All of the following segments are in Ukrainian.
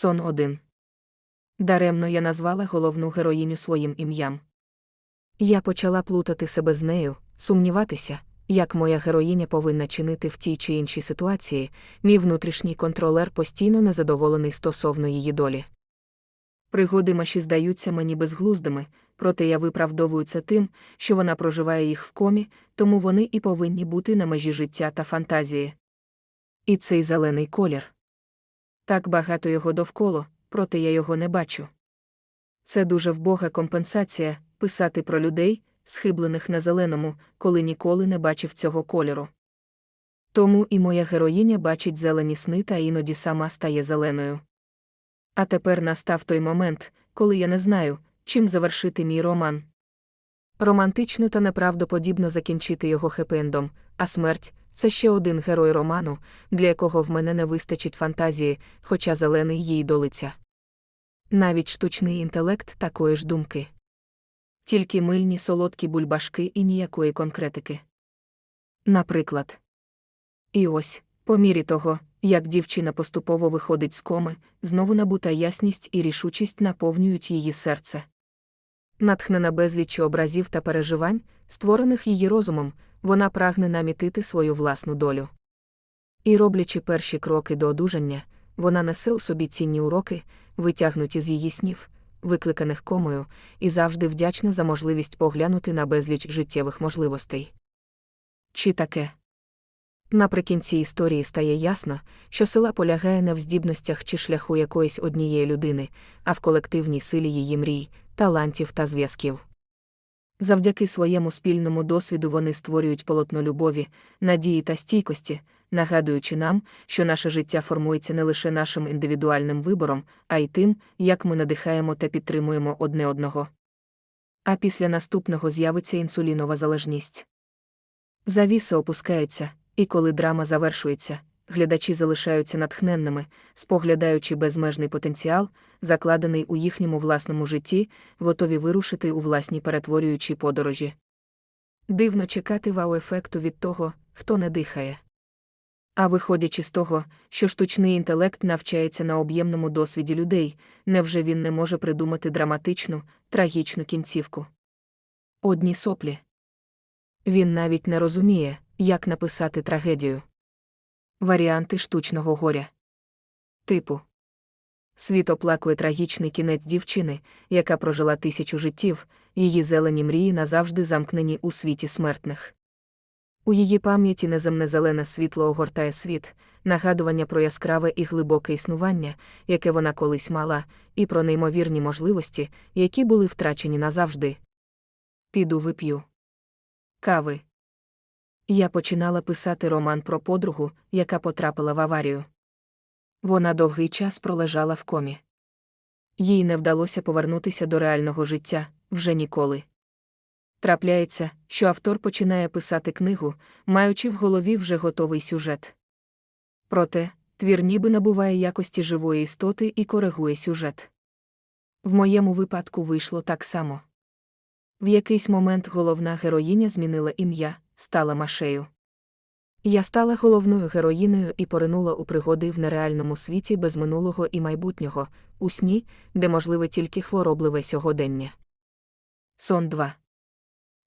Сон 1. Даремно я назвала головну героїню своїм ім'ям. Я почала плутати себе з нею, сумніватися, як моя героїня повинна чинити в тій чи іншій ситуації, мій внутрішній контролер постійно незадоволений стосовно її долі. Пригоди Маші здаються мені безглуздими, проте я виправдовую це тим, що вона проживає їх в комі, тому вони і повинні бути на межі життя та фантазії. І цей зелений колір. Так багато його довкола, проте я його не бачу. Це дуже вбога компенсація писати про людей, схиблених на зеленому, коли ніколи не бачив цього кольору. Тому і моя героїня бачить зелені сни та іноді сама стає зеленою. А тепер настав той момент, коли я не знаю, чим завершити мій роман. Романтично та неправдоподібно закінчити його хепендом, а смерть це ще один герой роману, для якого в мене не вистачить фантазії, хоча зелений їй долиця. Навіть штучний інтелект такої ж думки. Тільки мильні солодкі бульбашки і ніякої конкретики. Наприклад. І ось, по мірі того, як дівчина поступово виходить з коми, знову набута ясність і рішучість наповнюють її серце. Натхнена безліччю образів та переживань, створених її розумом, вона прагне намітити свою власну долю. І роблячи перші кроки до одужання, вона несе у собі цінні уроки, витягнуті з її снів, викликаних комою, і завжди вдячна за можливість поглянути на безліч життєвих можливостей. Чи таке? Наприкінці історії стає ясно, що сила полягає не в здібностях чи шляху якоїсь однієї людини, а в колективній силі її мрій, талантів та зв'язків. Завдяки своєму спільному досвіду вони створюють полотно любові, надії та стійкості, нагадуючи нам, що наше життя формується не лише нашим індивідуальним вибором, а й тим, як ми надихаємо та підтримуємо одне одного. А після наступного з'явиться інсулінова залежність. Завіса опускається, і коли драма завершується, глядачі залишаються натхненними, споглядаючи безмежний потенціал, закладений у їхньому власному житті, готові вирушити у власні перетворюючі подорожі. Дивно чекати вау-ефекту від того, хто не дихає. А виходячи з того, що штучний інтелект навчається на об'ємному досвіді людей, невже він не може придумати драматичну, трагічну кінцівку? Одні соплі. Він навіть не розуміє, як написати трагедію. Варіанти штучного горя. Типу Світ оплакує трагічний кінець дівчини, яка прожила тисячу життів, її зелені мрії назавжди замкнені у світі смертних. У її пам'яті неземне зелене світло огортає світ, нагадування про яскраве і глибоке існування, яке вона колись мала, і про неймовірні можливості, які були втрачені назавжди. Піду вип'ю. Кави. Я починала писати роман про подругу, яка потрапила в аварію. Вона довгий час пролежала в комі. Їй не вдалося повернутися до реального життя вже ніколи. Трапляється, що автор починає писати книгу, маючи в голові вже готовий сюжет. Проте, твір ніби набуває якості живої істоти і коригує сюжет. В моєму випадку вийшло так само. В якийсь момент головна героїня змінила ім'я, стала машею. Я стала головною героїною і поринула у пригоди в нереальному світі без минулого і майбутнього, у сні, де можливе тільки хворобливе сьогодення. Сон 2.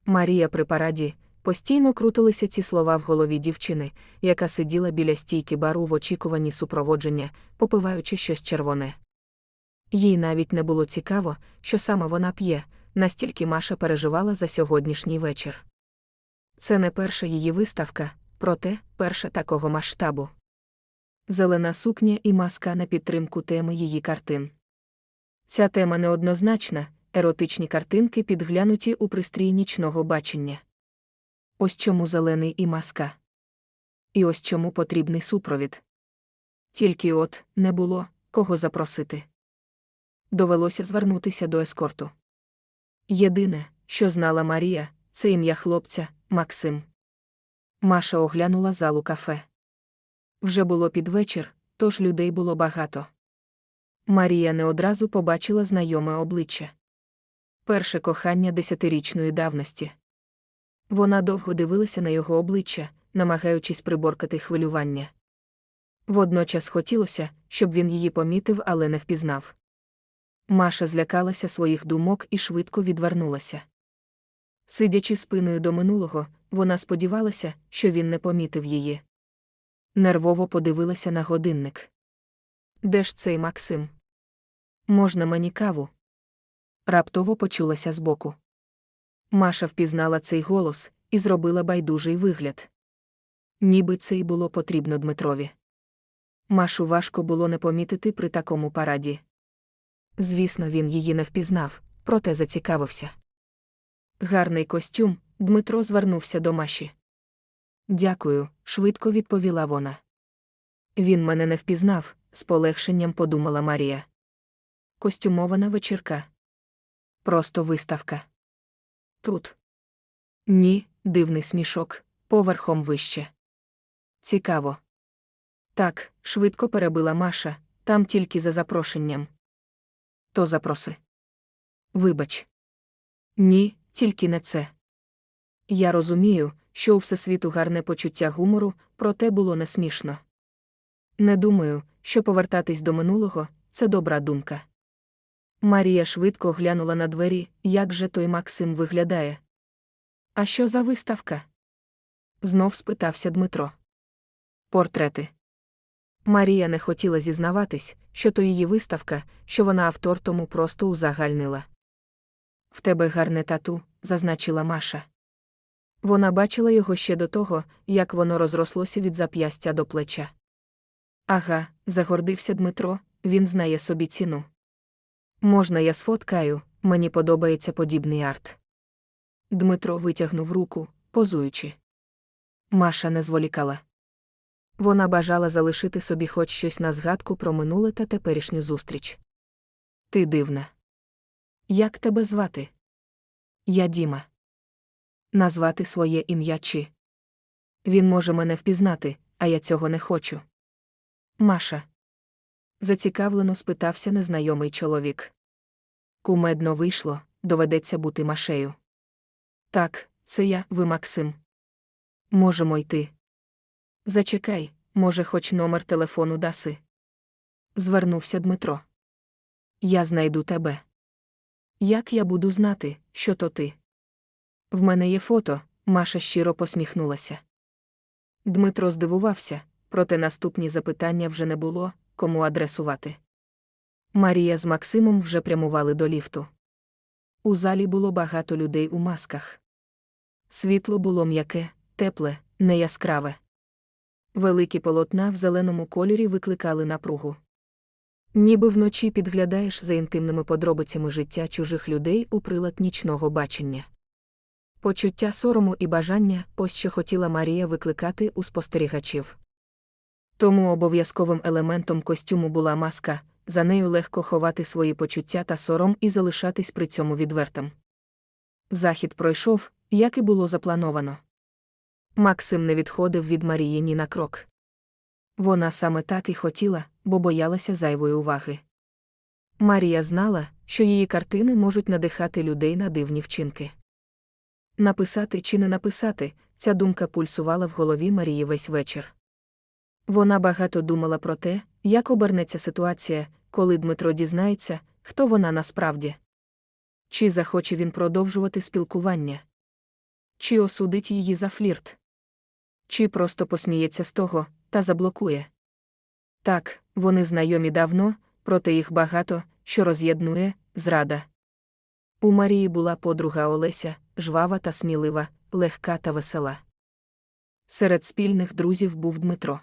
Марія при параді постійно крутилися ці слова в голові дівчини, яка сиділа біля стійки бару в очікуванні супроводження, попиваючи щось червоне. Їй навіть не було цікаво, що саме вона п'є, настільки Маша переживала за сьогоднішній вечір. Це не перша її виставка, проте перша такого масштабу. Зелена сукня і маска на підтримку теми її картин. Ця тема неоднозначна, еротичні картинки підглянуті у пристрій нічного бачення. Ось чому зелений і маска. І ось чому потрібний супровід. Тільки от не було кого запросити. Довелося звернутися до ескорту. Єдине, що знала Марія, це ім'я хлопця Максим. Маша оглянула залу кафе. Вже було під вечір, тож людей було багато. Марія не одразу побачила знайоме обличчя. Перше кохання десятирічної давності. Вона довго дивилася на його обличчя, намагаючись приборкати хвилювання. Водночас хотілося, щоб він її помітив, але не впізнав. Маша злякалася своїх думок і швидко відвернулася. Сидячи спиною до минулого, вона сподівалася, що він не помітив її. Нервово подивилася на годинник. Де ж цей Максим? Можна мені каву? Раптово почулася збоку. Маша впізнала цей голос і зробила байдужий вигляд. Ніби це й було потрібно Дмитрові. Машу важко було не помітити при такому параді. Звісно, він її не впізнав, проте зацікавився. Гарний костюм, Дмитро звернувся до Маші. Дякую, швидко відповіла вона. Він мене не впізнав, з полегшенням подумала Марія. Костюмована вечірка. Просто виставка. Тут. Ні, дивний смішок, поверхом вище. Цікаво. Так, швидко перебила Маша, там тільки за запрошенням. То запроси. Вибач. Ні, тільки не це. Я розумію, що у всесвіту гарне почуття гумору, проте було не смішно. Не думаю, що повертатись до минулого це добра думка. Марія швидко глянула на двері, як же той Максим виглядає. А що за виставка? знов спитався Дмитро. Портрети. Марія не хотіла зізнаватись, що то її виставка, що вона автор тому просто узагальнила. В тебе гарне тату, зазначила Маша. Вона бачила його ще до того, як воно розрослося від зап'ястя до плеча. Ага, загордився Дмитро, він знає собі ціну. Можна, я сфоткаю, мені подобається подібний арт. Дмитро витягнув руку, позуючи. Маша не зволікала. Вона бажала залишити собі хоч щось на згадку про минуле та теперішню зустріч. Ти дивна. Як тебе звати? Я Діма. Назвати своє ім'я чи. Він може мене впізнати, а я цього не хочу. Маша. Зацікавлено спитався незнайомий чоловік. Кумедно вийшло, доведеться бути машею. Так, це я, ви Максим. Можемо йти. Зачекай, може, хоч номер телефону даси. Звернувся Дмитро. Я знайду тебе. Як я буду знати, що то ти? В мене є фото, Маша щиро посміхнулася. Дмитро здивувався, проте наступні запитання вже не було, кому адресувати. Марія з Максимом вже прямували до ліфту. У залі було багато людей у масках. Світло було м'яке, тепле, неяскраве. Великі полотна в зеленому кольорі викликали напругу. Ніби вночі підглядаєш за інтимними подробицями життя чужих людей у прилад нічного бачення. Почуття сорому і бажання ось що хотіла Марія викликати у спостерігачів. Тому обов'язковим елементом костюму була маска, за нею легко ховати свої почуття та сором і залишатись при цьому відвертим. Захід пройшов, як і було заплановано. Максим не відходив від Марії ні на крок. Вона саме так і хотіла, бо боялася зайвої уваги. Марія знала, що її картини можуть надихати людей на дивні вчинки. Написати чи не написати, ця думка пульсувала в голові Марії весь вечір. Вона багато думала про те, як обернеться ситуація, коли Дмитро дізнається, хто вона насправді. Чи захоче він продовжувати спілкування? Чи осудить її за флірт? Чи просто посміється з того та заблокує? Так, вони знайомі давно, проте їх багато, що роз'єднує зрада. У Марії була подруга Олеся, жвава та смілива, легка та весела. Серед спільних друзів був Дмитро.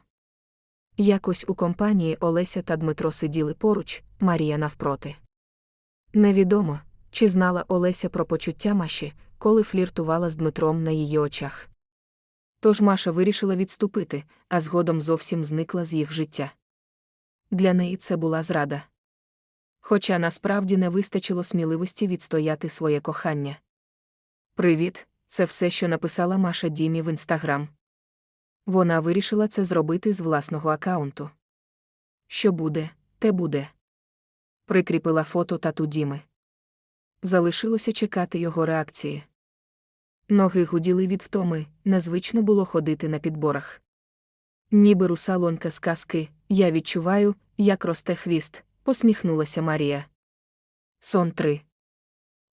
Якось у компанії Олеся та Дмитро сиділи поруч, Марія навпроти. Невідомо, чи знала Олеся про почуття Маші, коли фліртувала з Дмитром на її очах. Тож Маша вирішила відступити, а згодом зовсім зникла з їх життя. Для неї це була зрада. Хоча насправді не вистачило сміливості відстояти своє кохання. Привіт, це все, що написала Маша Дімі в інстаграм. Вона вирішила це зробити з власного акаунту. Що буде, те буде. Прикріпила фото тату Діми. Залишилося чекати його реакції. Ноги гуділи від втоми, незвично було ходити на підборах. Ніби русалонька з казки, я відчуваю, як росте хвіст, посміхнулася Марія. Сон 3.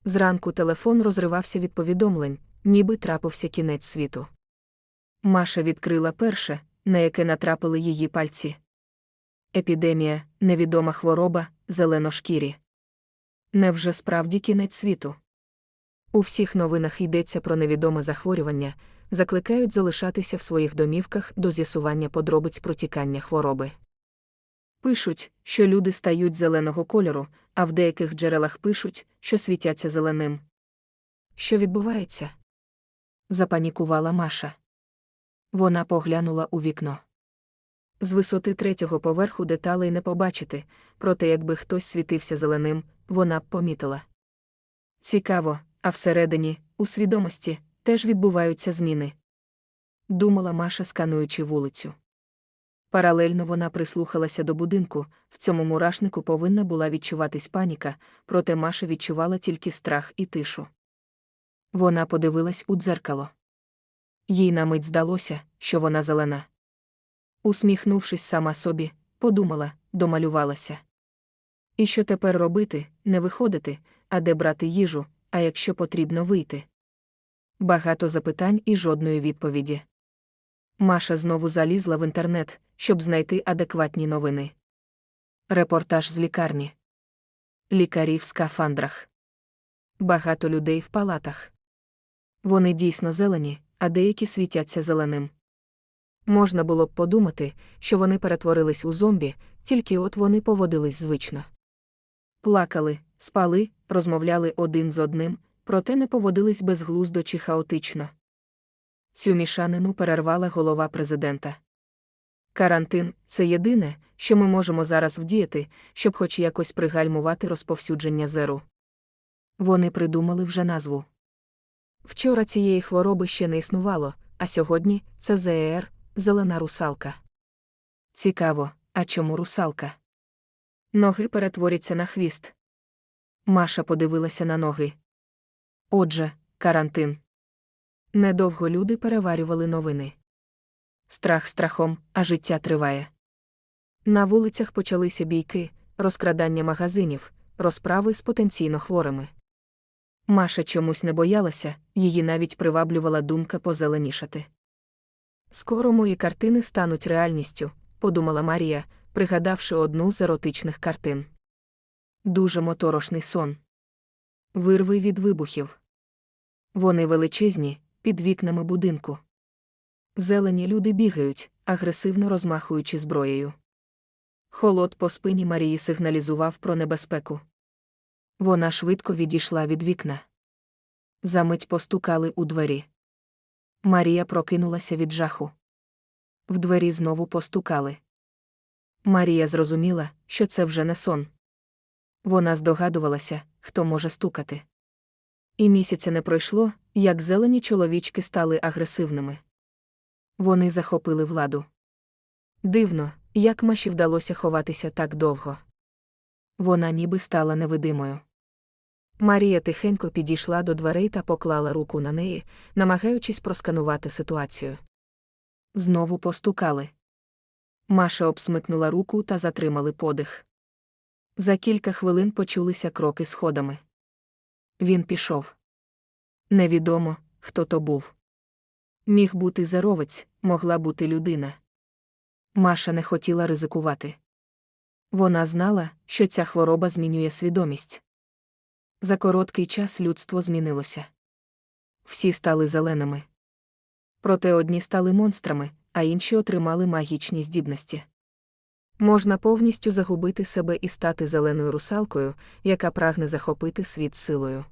Зранку телефон розривався від повідомлень, ніби трапився кінець світу. Маша відкрила перше, на яке натрапили її пальці. Епідемія, невідома хвороба, зеленошкірі. Невже справді кінець світу? У всіх новинах йдеться про невідоме захворювання, закликають залишатися в своїх домівках до з'ясування подробиць протікання хвороби. Пишуть, що люди стають зеленого кольору, а в деяких джерелах пишуть, що світяться зеленим. Що відбувається? запанікувала Маша. Вона поглянула у вікно. З висоти третього поверху деталей не побачити, проте якби хтось світився зеленим, вона б помітила. Цікаво, а всередині, у свідомості, теж відбуваються зміни. Думала Маша, скануючи вулицю. Паралельно вона прислухалася до будинку, в цьому мурашнику повинна була відчуватись паніка, проте Маша відчувала тільки страх і тишу. Вона подивилась у дзеркало. Їй на мить здалося, що вона зелена. Усміхнувшись сама собі, подумала, домалювалася. І що тепер робити, не виходити, а де брати їжу, а якщо потрібно вийти? Багато запитань і жодної відповіді. Маша знову залізла в інтернет, щоб знайти адекватні новини. Репортаж з лікарні. Лікарі в скафандрах. Багато людей в палатах. Вони дійсно зелені, а деякі світяться зеленим. Можна було б подумати, що вони перетворились у зомбі, тільки от вони поводились звично. Плакали, спали, розмовляли один з одним, проте не поводились безглуздо чи хаотично. Цю мішанину перервала голова президента. Карантин це єдине, що ми можемо зараз вдіяти, щоб хоч якось пригальмувати розповсюдження зеру. Вони придумали вже назву. Вчора цієї хвороби ще не існувало, а сьогодні це ЗЕР, зелена русалка. Цікаво, а чому русалка? Ноги перетворяться на хвіст. Маша подивилася на ноги. Отже, карантин. Недовго люди переварювали новини. Страх страхом, а життя триває. На вулицях почалися бійки, розкрадання магазинів, розправи з потенційно хворими. Маша чомусь не боялася, її навіть приваблювала думка позеленішати. Скоро мої картини стануть реальністю, подумала Марія, пригадавши одну з еротичних картин. Дуже моторошний сон. Вирви від вибухів. Вони величезні, під вікнами будинку. Зелені люди бігають, агресивно розмахуючи зброєю. Холод по спині Марії сигналізував про небезпеку. Вона швидко відійшла від вікна. Замить постукали у двері. Марія прокинулася від жаху. В двері знову постукали. Марія зрозуміла, що це вже не сон. Вона здогадувалася, хто може стукати. І місяця не пройшло, як зелені чоловічки стали агресивними. Вони захопили владу. Дивно, як Маші вдалося ховатися так довго. Вона ніби стала невидимою. Марія тихенько підійшла до дверей та поклала руку на неї, намагаючись просканувати ситуацію. Знову постукали. Маша обсмикнула руку та затримали подих. За кілька хвилин почулися кроки сходами. Він пішов. Невідомо, хто то був. Міг бути заровець, могла бути людина. Маша не хотіла ризикувати. Вона знала, що ця хвороба змінює свідомість. За короткий час людство змінилося. Всі стали зеленими. Проте одні стали монстрами, а інші отримали магічні здібності. Можна повністю загубити себе і стати зеленою русалкою, яка прагне захопити світ силою.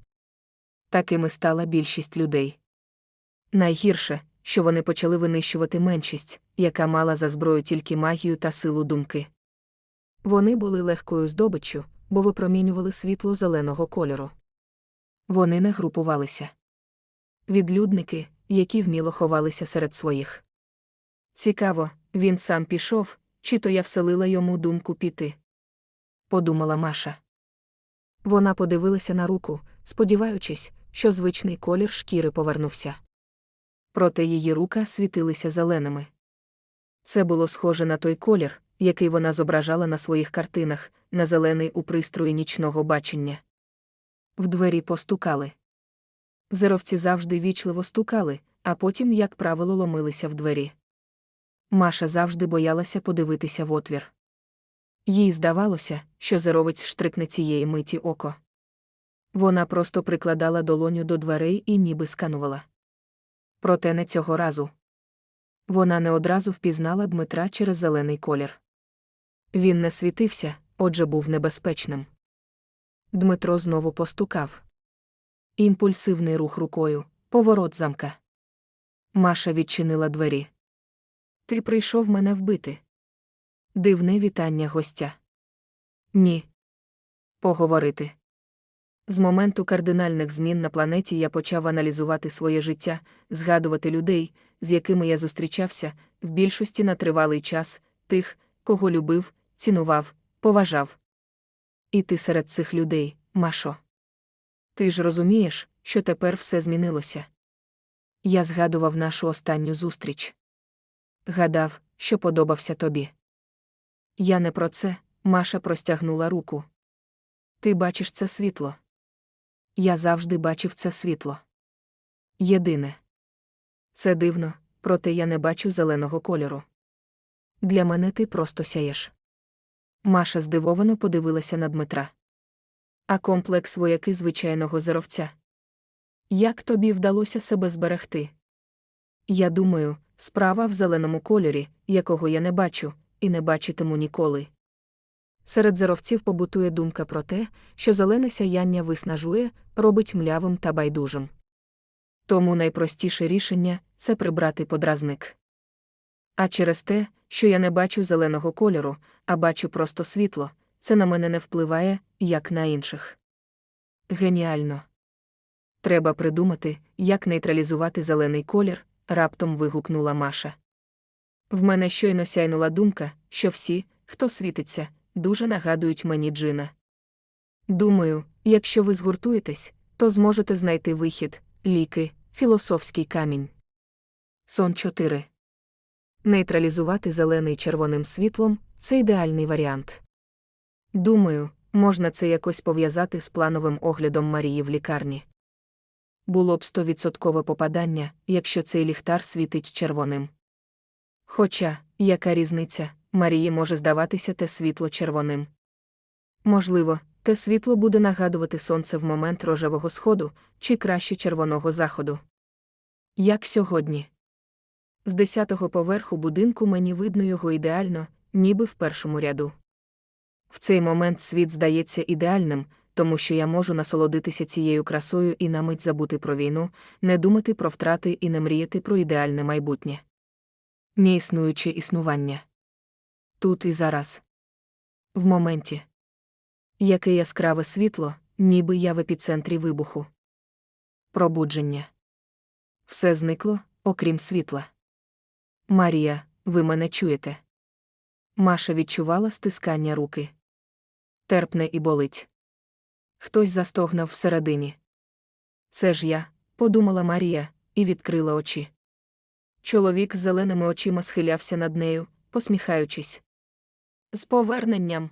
Такими стала більшість людей. Найгірше, що вони почали винищувати меншість, яка мала за зброю тільки магію та силу думки. Вони були легкою здобиччю, бо випромінювали світло зеленого кольору. Вони не групувалися. Відлюдники, які вміло ховалися серед своїх. Цікаво, він сам пішов, чи то я вселила йому думку піти. Подумала Маша. Вона подивилася на руку, сподіваючись, що звичний колір шкіри повернувся. Проте її рука світилися зеленими. Це було схоже на той колір, який вона зображала на своїх картинах, на зелений у пристрої нічного бачення. В двері постукали. Зеровці завжди вічливо стукали, а потім, як правило, ломилися в двері. Маша завжди боялася подивитися в отвір. Їй здавалося, що зеровець штрикне цієї миті око. Вона просто прикладала долоню до дверей і ніби сканувала. Проте не цього разу. Вона не одразу впізнала Дмитра через зелений колір. Він не світився, отже, був небезпечним. Дмитро знову постукав. Імпульсивний рух рукою, поворот замка. Маша відчинила двері. Ти прийшов мене вбити. Дивне вітання гостя. Ні. Поговорити. З моменту кардинальних змін на планеті я почав аналізувати своє життя, згадувати людей, з якими я зустрічався, в більшості на тривалий час, тих, кого любив, цінував, поважав. І ти серед цих людей, Машо. Ти ж розумієш, що тепер все змінилося. Я згадував нашу останню зустріч. Гадав, що подобався тобі. Я не про це, Маша простягнула руку. Ти бачиш це світло. Я завжди бачив це світло. Єдине. Це дивно, проте я не бачу зеленого кольору. Для мене ти просто сяєш. Маша здивовано подивилася на Дмитра. А комплекс вояки звичайного зеровця. Як тобі вдалося себе зберегти? Я думаю, справа в зеленому кольорі, якого я не бачу, і не бачитиму ніколи. Серед зеровців побутує думка про те, що зелене сяяння виснажує, робить млявим та байдужим. Тому найпростіше рішення це прибрати подразник. А через те, що я не бачу зеленого кольору, а бачу просто світло, це на мене не впливає, як на інших. Геніально. Треба придумати, як нейтралізувати зелений колір, раптом вигукнула Маша. В мене щойно сяйнула думка, що всі, хто світиться, дуже нагадують мені Джина. Думаю, якщо ви згуртуєтесь, то зможете знайти вихід, ліки, філософський камінь. Сон 4. Нейтралізувати зелений червоним світлом це ідеальний варіант. Думаю, можна це якось пов'язати з плановим оглядом Марії в лікарні. Було б стовідсоткове попадання, якщо цей ліхтар світить червоним. Хоча, яка різниця, Марії може здаватися те світло червоним. Можливо, те світло буде нагадувати сонце в момент рожевого сходу чи краще червоного заходу. Як сьогодні. З десятого поверху будинку мені видно його ідеально, ніби в першому ряду. В цей момент світ здається ідеальним, тому що я можу насолодитися цією красою і на мить забути про війну, не думати про втрати і не мріяти про ідеальне майбутнє. Неіснуюче існування. Тут і зараз. В моменті. Яке яскраве світло, ніби я в епіцентрі вибуху. Пробудження. Все зникло, окрім світла. Марія, ви мене чуєте? Маша відчувала стискання руки. Терпне і болить. Хтось застогнав всередині. Це ж я, подумала Марія, і відкрила очі. Чоловік з зеленими очима схилявся над нею, посміхаючись. З поверненням.